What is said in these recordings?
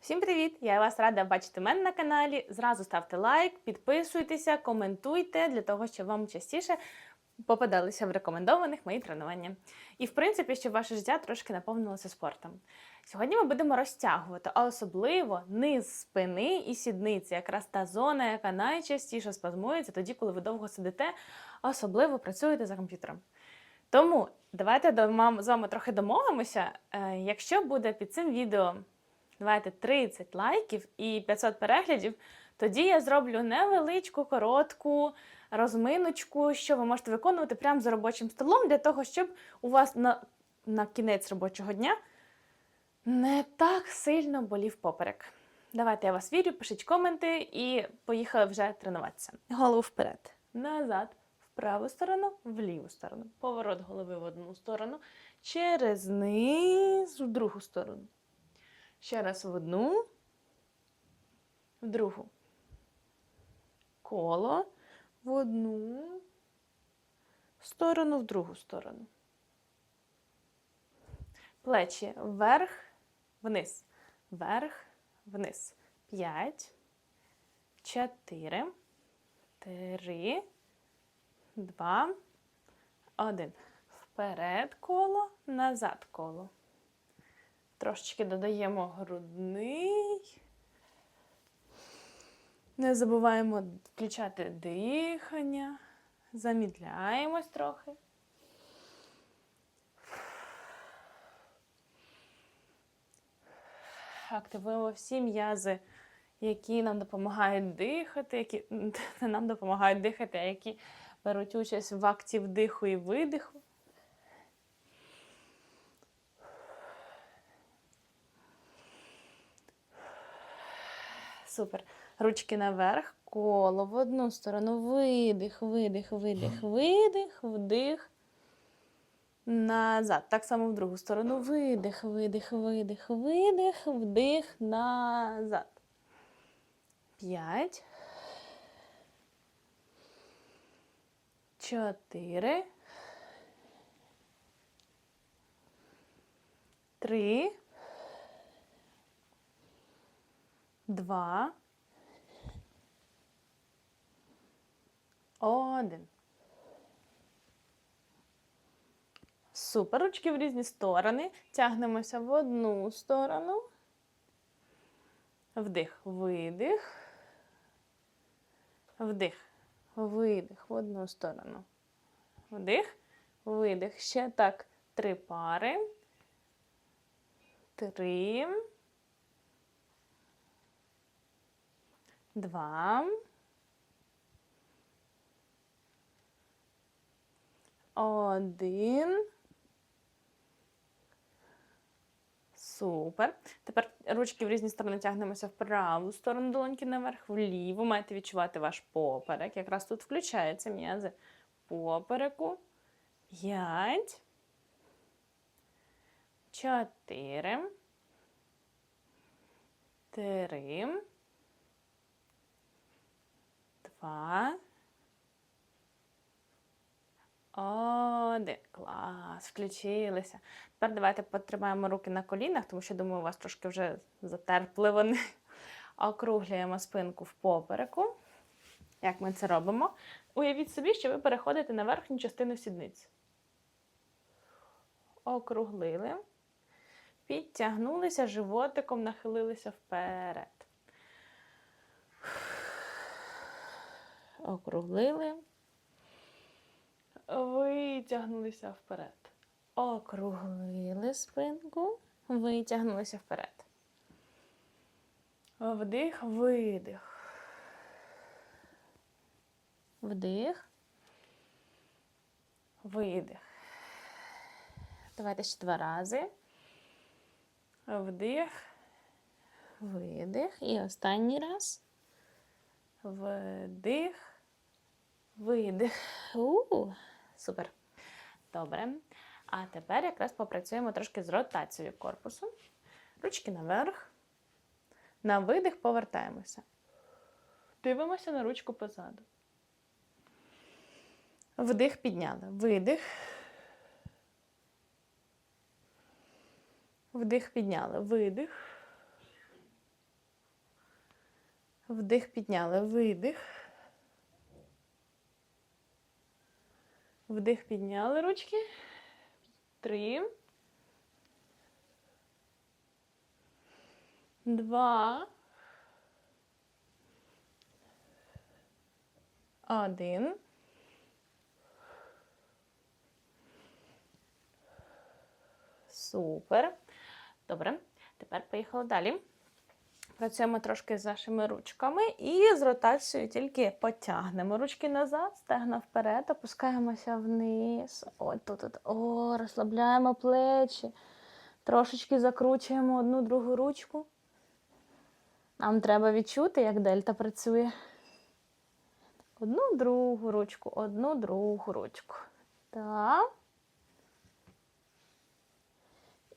Всім привіт! Я вас рада бачити мене на каналі. Зразу ставте лайк, підписуйтеся, коментуйте для того, щоб вам частіше попадалися в рекомендованих мої тренування. І, в принципі, щоб ваше життя трошки наповнилося спортом. Сьогодні ми будемо розтягувати, а особливо низ спини і сідниці, якраз та зона, яка найчастіше спазмується тоді, коли ви довго сидите, а особливо працюєте за комп'ютером. Тому давайте з вами трохи домовимося. Е, Якщо буде під цим відео давайте 30 лайків і 500 переглядів, тоді я зроблю невеличку, коротку розминочку, що ви можете виконувати прямо за робочим столом, для того, щоб у вас на, на кінець робочого дня не так сильно болів поперек. Давайте я вас вірю, пишіть коменти і поїхали вже тренуватися. Голову вперед, назад, в праву сторону, в ліву сторону. Поворот голови в одну сторону, через низ в другу сторону. Ще раз в одну, в другу. Коло в одну сторону, в другу сторону. Плечі вверх, вниз, вверх, вниз. П'ять, чотири, три, два, один. Вперед коло, назад коло. Трошечки додаємо грудний. Не забуваємо включати дихання. Замідляємось трохи. Активуємо всі м'язи, які нам допомагають дихати, які не нам допомагають дихати, а які беруть участь в акті вдиху і видиху. Супер. Ручки наверх, коло в одну сторону. Видих, видих, видих, видих, вдих. Назад. Так само в другу сторону. Видих, видих, видих, видих, вдих, назад. П'ять. Чотири. Три. Два. Один. Супер. Ручки в різні сторони. Тягнемося в одну сторону. Вдих, видих. Вдих, видих в одну сторону. Вдих, видих. Ще так. Три пари. Три. Два. Один. Супер. Тепер ручки в різні сторони тягнемося в праву сторону долоньки наверх, вліву. Маєте відчувати ваш поперек. Якраз тут включаються м'язи попереку. П'ять. Чотири. Три. Два. Один. Клас. Включилися. Тепер давайте потримаємо руки на колінах, тому що, думаю, у вас трошки вже затерпли вони. Округлюємо спинку в попереку. Як ми це робимо? Уявіть собі, що ви переходите на верхню частину сідниць. Округлили. Підтягнулися, животиком нахилилися вперед. Округлили. Витягнулися вперед. Округлили спинку. Витягнулися вперед. Вдих, видих. Вдих. Видих. Давайте ще два рази. Вдих. Видих. І останній раз. Вдих. Видих. У, супер. Добре. А тепер якраз попрацюємо трошки з ротацією корпусу. Ручки наверх. На видих повертаємося. Дивимося на ручку позаду. Вдих підняли. Видих. Вдих підняли. Видих. Вдих підняли, видих. Вдих підняли ручки. Три. Два. Один. Супер. Добре. Тепер поїхали далі. Працюємо трошки з нашими ручками і з ротацією тільки потягнемо ручки назад, стегна вперед, опускаємося вниз. От тут, от. О, розслабляємо плечі. Трошечки закручуємо одну другу ручку. Нам треба відчути, як дельта працює. Одну другу ручку, одну другу ручку. Так.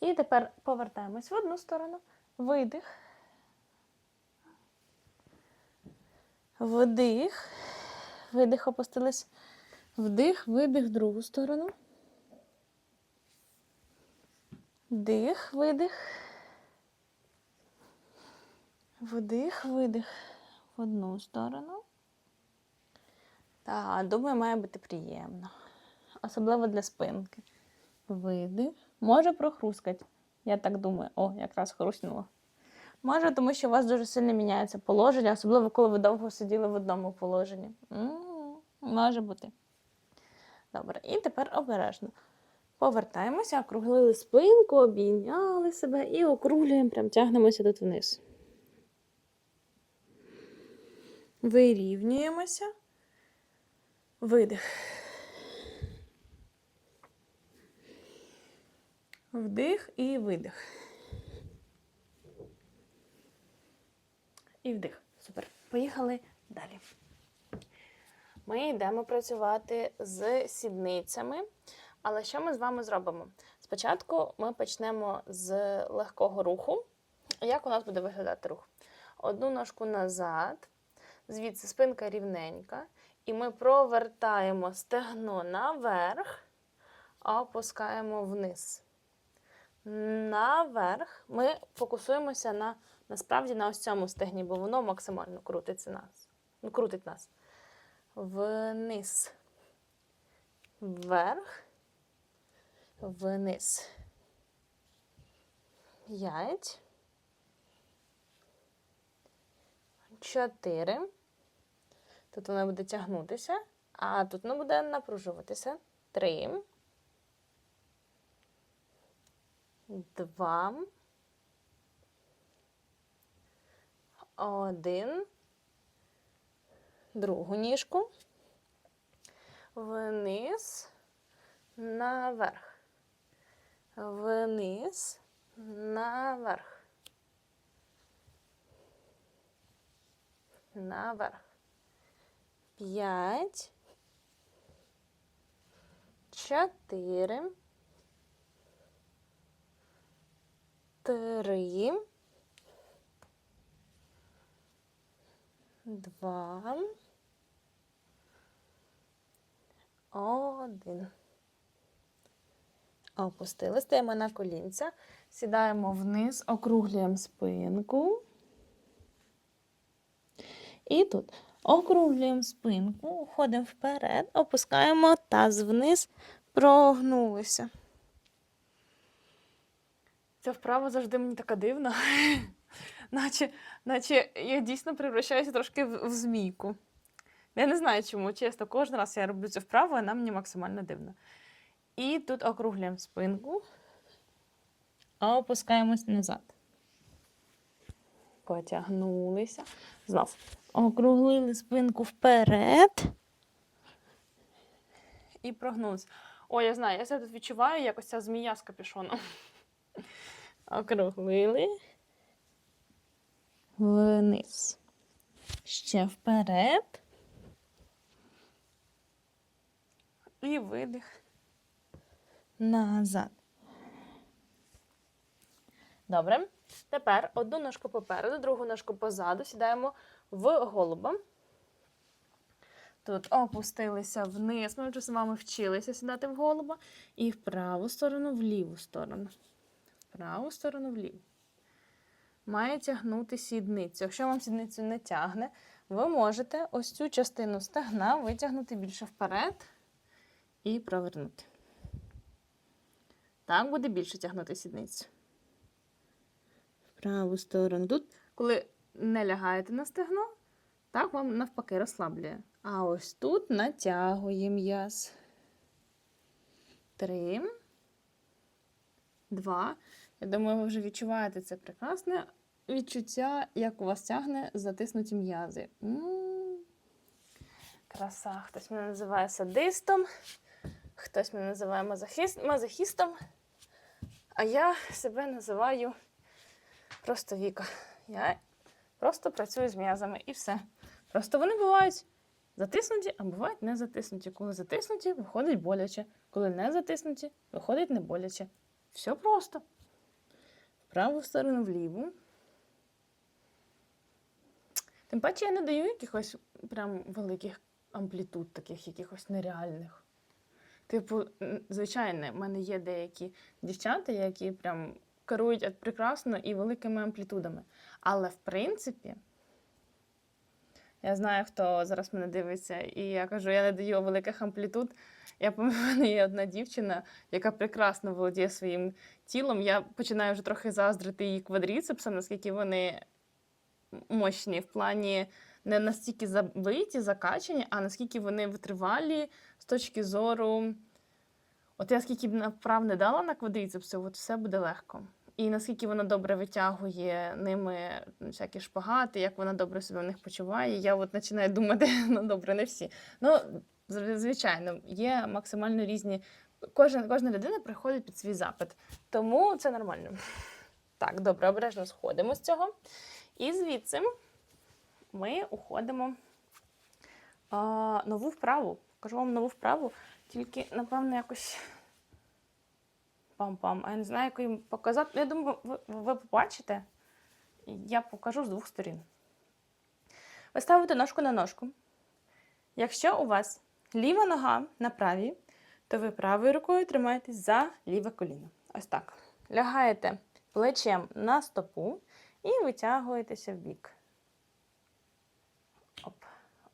І тепер повертаємось в одну сторону. Видих. Вдих. Видих, опустились. Вдих, видих в другу сторону. Дих, видих. Вдих, видих в одну сторону. Так, думаю, має бути приємно. Особливо для спинки. Видих. Може прохрускать. Я так думаю. О, якраз хрустнуло. Може, тому що у вас дуже сильно міняється положення, особливо коли ви довго сиділи в одному положенні. Може бути. Добре, і тепер обережно. Повертаємося, округлили спинку, обійняли себе і округлюємо, прям тягнемося тут вниз. Вирівнюємося. Видих. Вдих і видих. І вдих. Супер. Поїхали далі. Ми йдемо працювати з сідницями. Але що ми з вами зробимо? Спочатку ми почнемо з легкого руху. Як у нас буде виглядати рух? Одну ножку назад, звідси спинка рівненька. І ми провертаємо стегно наверх, опускаємо вниз. Наверх ми фокусуємося на насправді на ось цьому стегні, бо воно максимально крутиться нас. Ну, крутить нас. Вниз. Вверх. Вниз. П'ять. Чотири. Тут воно буде тягнутися, а тут воно буде напружуватися. Три. Два. Один. Другу ніжку. Вниз. Наверх. Вниз. Наверх. Наверх. П'ять. Чотири. Три. Два. Один. Опустили, стаємо на колінця, сідаємо вниз, округлюємо спинку. І тут округлюємо спинку, уходимо вперед, опускаємо таз вниз, прогнулися. Ця вправа завжди мені така дивна. наче, наче я дійсно превращаюся трошки в, в змійку. Я не знаю чому, чесно, кожен раз я роблю цю вправу, вона мені максимально дивна. І тут округлюємо спинку, а опускаємось назад. Потягнулися. Знов. Округлили спинку вперед. І прогнулися. О, я знаю, я себе тут відчуваю, як ось ця змія з капюшоном. Округлили. Вниз. Ще вперед. І видих. Назад. Добре. Тепер одну ножку попереду, другу ножку позаду. Сідаємо в голуба. Тут опустилися вниз. Ми вже з вами вчилися сідати в голуба. І в праву сторону, в ліву сторону. В праву сторону, в ліву. Має тягнути сідницю. Якщо вам сідницю не тягне, ви можете ось цю частину стегна витягнути більше вперед і провернути. Так буде більше тягнути сідницю. В праву сторону. Тут, коли не лягаєте на стегно, так вам навпаки розслаблює. А ось тут натягує м'яз. Три. Два. Я думаю, ви вже відчуваєте це прекрасне відчуття, як у вас тягне затиснуті м'язи. Краса. Хтось мене називає садистом, хтось мене називає мазохіст, мазохістом, а я себе називаю просто Віка. Я просто працюю з м'язами і все. Просто вони бувають затиснуті, а бувають не затиснуті. Коли затиснуті, виходить боляче. Коли не затиснуті, виходить не боляче. Все просто. Праву сторону вліву. Тим паче я не даю якихось прям великих амплітуд, таких якихось нереальних. Типу, звичайно, в мене є деякі дівчата, які прям керують прекрасно і великими амплітудами. Але в принципі, я знаю, хто зараз мене дивиться, і я кажу, я не даю великих амплітуд. Я мене є одна дівчина, яка прекрасно володіє своїм тілом. Я починаю вже трохи заздрити її квадріцепсам, наскільки вони мощні в плані не настільки забиті, закачані, а наскільки вони витривалі з точки зору. От я скільки б вправ не дала на квадріцепси, от все буде легко. І наскільки вона добре витягує ними всякі шпагати, як вона добре себе в них почуває. Я от починаю думати, ну добре, не всі. Ну, звичайно, є максимально різні. Кожен, кожна людина приходить під свій запит. Тому це нормально. Так, добре, обережно сходимо з цього. І звідси ми уходимо а, нову вправу. Кажу вам нову вправу, тільки, напевно, якось пам-пам. А я не знаю, як їм показати. Я думаю, ви, ви побачите. Я покажу з двох сторін. Ви ставите ножку на ножку. Якщо у вас ліва нога на правій, то ви правою рукою тримаєтесь за ліве коліно. Ось так. Лягаєте плечем на стопу і витягуєтеся в бік.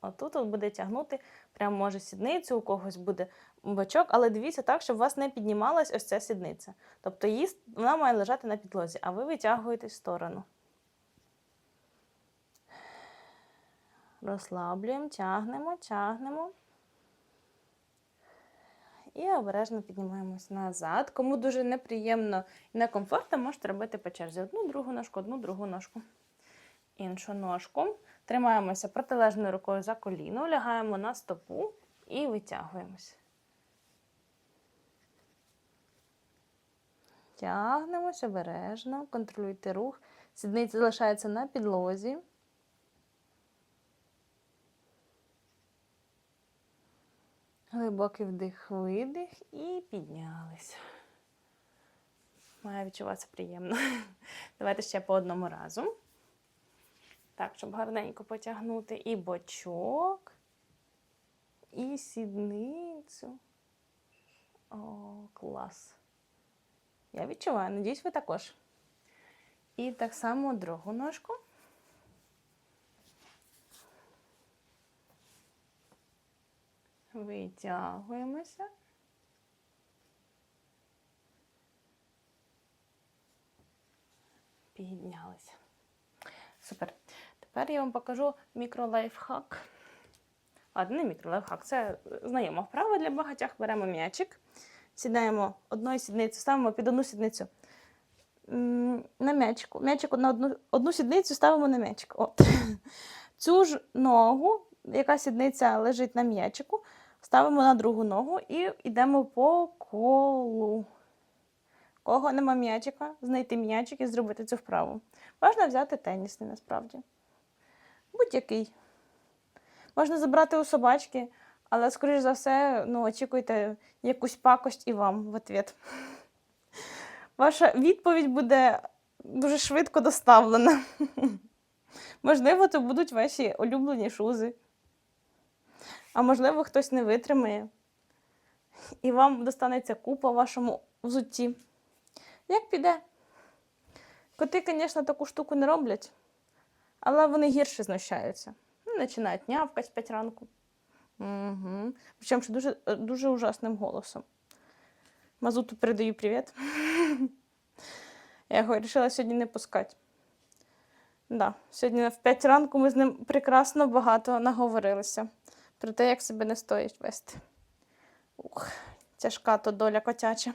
Отут от буде тягнути, прям може сідницю, у когось буде бачок, але дивіться так, щоб у вас не піднімалась ось ця сідниця. Тобто її, вона має лежати на підлозі, а ви витягуєтесь в сторону. Розслаблюємо, тягнемо, тягнемо. І обережно піднімаємось назад. Кому дуже неприємно і некомфортно, можете робити по черзі. Одну другу ножку, одну другу ножку. Іншу ножку. Тримаємося протилежною рукою за коліно, лягаємо на стопу і витягуємось. Тягнемось обережно, контролюйте рух. Сідниця залишається на підлозі. Глибокий вдих, видих і піднялись. Має відчуватися приємно. Давайте ще по одному разу. Так, щоб гарненько потягнути і бочок, і сідницю. О, клас. Я відчуваю, надіюсь, ви також. І так само другу ножку. Витягуємося. Піднялися. Супер. Тепер я вам покажу мікролайфхак. Ладно, не мікролайфхак, це знайома вправа для багатьох. Беремо м'ячик, сідаємо одною сідницею, ставимо під одну сідницю на м'ячику. М'ячик на одну, одну сідницю ставимо на м'ячик. От. Цю ж ногу, яка сідниця лежить на м'ячику, ставимо на другу ногу і йдемо по колу. Кого нема м'ячика, знайти м'ячик і зробити цю вправу. Можна взяти тенісний насправді. Будь-який. Можна забрати у собачки, але, скоріш за все, ну, очікуйте якусь пакость і вам в ответ. Ваша відповідь буде дуже швидко доставлена. Можливо, то будуть ваші улюблені шузи. А можливо, хтось не витримає. І вам достанеться купа в вашому взутті. Як піде? Коти, звісно, таку штуку не роблять, але вони гірше знущаються. Ну, Починають нявкати в 5 ранку. Угу. Причому що дуже, е, дуже ужасним голосом. Мазуту передаю привіт. Я його вирішила сьогодні не пускати. Да, сьогодні в 5 ранку ми з ним прекрасно багато наговорилися про те, як себе не стоїть вести. Ух, тяжка то доля котяча.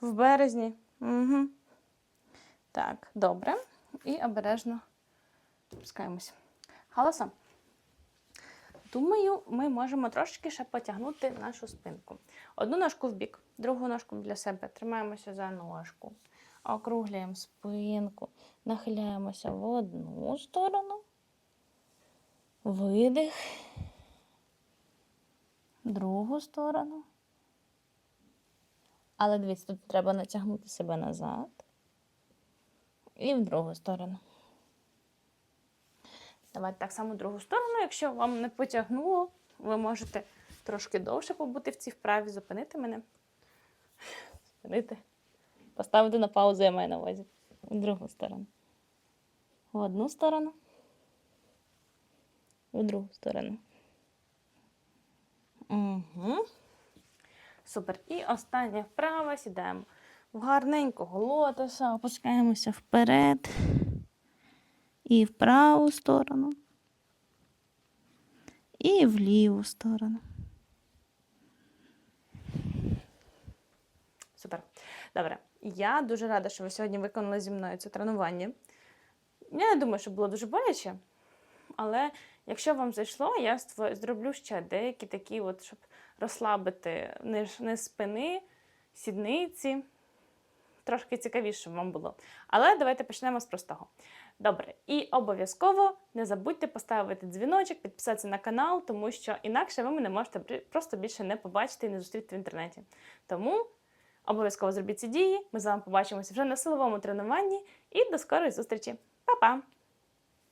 В березні. Угу. Так, добре. І обережно спускаємося. Галаса. Думаю, ми можемо трошки ще потягнути нашу спинку. Одну ножку в бік, другу ножку для себе. Тримаємося за ножку. Округлюємо спинку, нахиляємося в одну сторону. Видих. Другу сторону. Але дивіться, тут треба натягнути себе назад. І в другу сторону. Давайте так само другу сторону. Якщо вам не потягнуло, ви можете трошки довше побути в цій вправі, зупинити мене. Зупинити. Поставити на паузу, я маю на увазі. В другу сторону. В одну сторону. В другу сторону. Угу. Супер. І остання вправа сідаємо в гарненького лотоса, опускаємося вперед і в праву сторону, і в ліву сторону. Супер. Добре. Я дуже рада, що ви сьогодні виконали зі мною це тренування. Я не думаю, що було дуже боляче, але якщо вам зайшло, я зроблю ще деякі такі, от, щоб розслабити низ спини, сідниці. Трошки цікавіше вам було. Але давайте почнемо з простого. Добре, і обов'язково не забудьте поставити дзвіночок, підписатися на канал, тому що інакше ви мене можете просто більше не побачити і не зустріти в інтернеті. Тому обов'язково зробіть ці дії. Ми з вами побачимося вже на силовому тренуванні і до скорої зустрічі. Па-па!